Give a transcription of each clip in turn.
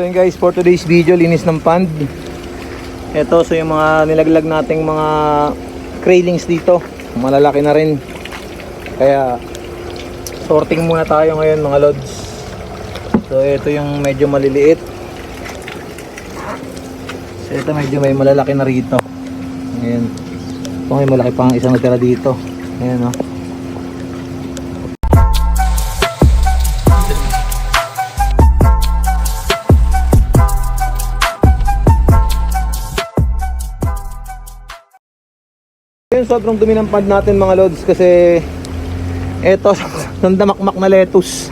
So yun guys, for today's video, linis ng pond. Ito, so yung mga nilaglag nating mga craylings dito. Malalaki na rin. Kaya, sorting muna tayo ngayon mga lods. So ito yung medyo maliliit. So ito medyo may malalaki na rito. Ayan. Ito may malaki pang isang natira dito. Ayan oh. o. Yun, sobrang dumi ng pond natin mga lods kasi eto, sandamakmak na lettuce.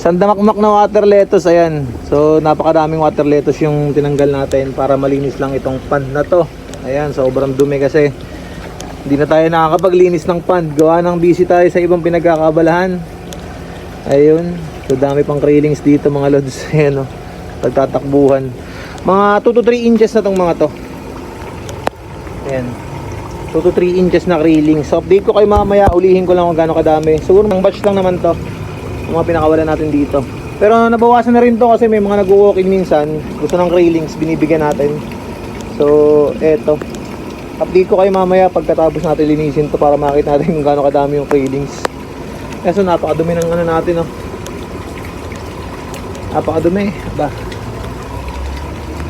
Sandamakmak na water lettuce, ayan. So, napakadaming water lettuce yung tinanggal natin para malinis lang itong pond na to. Ayan, sobrang dumi kasi hindi na tayo nakakapaglinis ng pond. Gawa ng busy tayo sa ibang pinagkakabalahan. Ayun, so dami pang railings dito mga lods. Ayan o, pagtatakbuhan. Mga 2 to 3 inches na tong mga to. Ayan. 2 to 3 inches na railing. So update ko kayo mamaya, ulihin ko lang kung gaano kadami. Siguro ng batch lang naman to. Yung mga pinakawalan natin dito. Pero nabawasan na rin to kasi may mga nag-walk-in minsan. Gusto ng railings, binibigyan natin. So, eto. Update ko kayo mamaya pagkatapos natin linisin to para makita natin kung gaano kadami yung railings. Kaso napakadumi ng ano natin, oh. Napakadumi. Ba.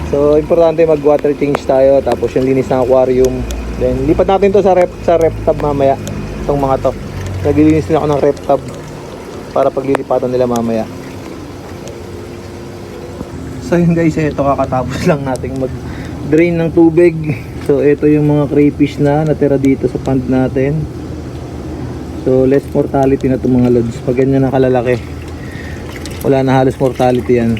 So, importante mag-water change tayo tapos yung linis ng aquarium. Then, lipat natin to sa rep sa rep tub mamaya. Itong mga to. Naglilinis din ako ng rep tub para paglilipatan nila mamaya. So, yun guys, ito kakatapos lang nating mag-drain ng tubig. So, ito yung mga crayfish na natira dito sa pond natin. So, less mortality na itong mga lods. Pag ganyan na kalalaki, wala na halos mortality yan.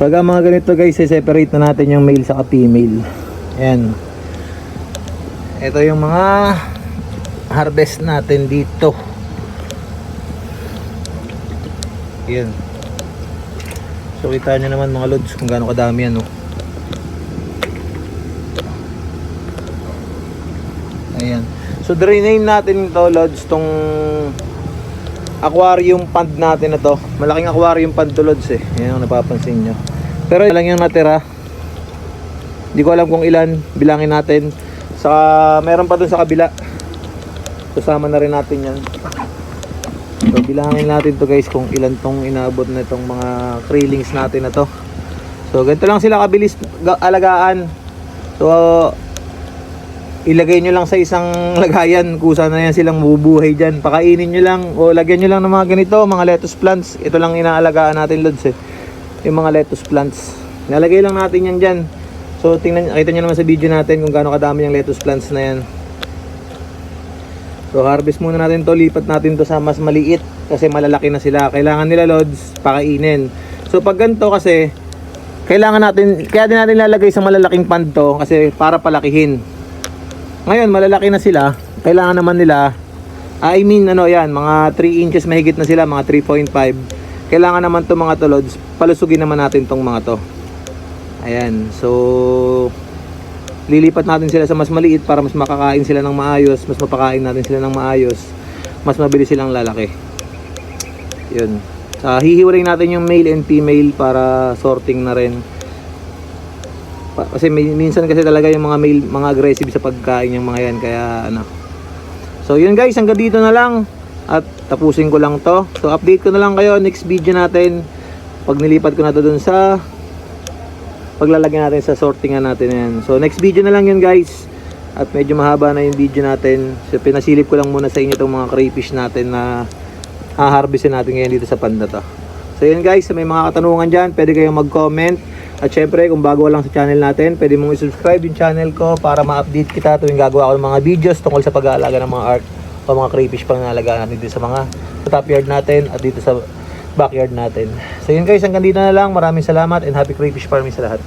Pag ang mga ganito guys, separate na natin yung male sa female. Ayan. Ito yung mga harvest natin dito. Ayan. So kita nyo naman mga lods kung gaano kadami yan. No? Ayan. So drainane natin ito lods tong aquarium pond natin na to. Malaking aquarium pond to lods eh. Ayan ang napapansin nyo. Pero lang yung natira. Hindi ko alam kung ilan. Bilangin natin. Sa meron pa dun sa kabila. Kasama na rin natin yan. So bilangin natin to guys kung ilan tong inaabot na itong mga krillings natin na to. So ganito lang sila kabilis ga- alagaan. So ilagay nyo lang sa isang lagayan kung saan na yan silang mabubuhay dyan. Pakainin nyo lang o lagyan nyo lang ng mga ganito, mga lettuce plants. Ito lang inaalagaan natin lods eh. Yung mga lettuce plants. Nalagay lang natin yan dyan. So tingnan, kita nyo naman sa video natin kung gaano kadami yung lettuce plants na yan. So harvest muna natin to, lipat natin to sa mas maliit kasi malalaki na sila. Kailangan nila lods pakainin. So pag ganito kasi kailangan natin kaya din natin lalagay sa malalaking pond to kasi para palakihin. Ngayon malalaki na sila, kailangan naman nila I mean ano yan, mga 3 inches mahigit na sila, mga 3.5. Kailangan naman to mga to lods, palusugin naman natin tong mga to. Ayan, so lilipat natin sila sa mas maliit para mas makakain sila ng maayos, mas mapakain natin sila ng maayos, mas mabilis silang lalaki. Yun. Uh, hihiwalay natin yung male and female para sorting na rin. Kasi may, minsan kasi talaga yung mga male, mga aggressive sa pagkain yung mga yan, kaya ano. So yun guys, hanggang dito na lang. At tapusin ko lang to. So update ko na lang kayo next video natin. Pag nilipat ko na to dun sa paglalagyan natin sa sortingan natin yan. So next video na lang yun guys. At medyo mahaba na yung video natin. So pinasilip ko lang muna sa inyo itong mga crayfish natin na haharvestin natin ngayon dito sa panda to. So yun guys, may mga katanungan dyan, pwede kayong mag-comment. At syempre, kung bago lang sa channel natin, pwede mong i-subscribe yung channel ko para ma-update kita tuwing gagawa ko ng mga videos tungkol sa pag-aalaga ng mga art o mga crayfish pang nalagaan natin dito sa mga sa top yard natin at dito sa backyard natin. So yun guys, hanggang dito na lang. Maraming salamat and happy crayfish farming sa lahat.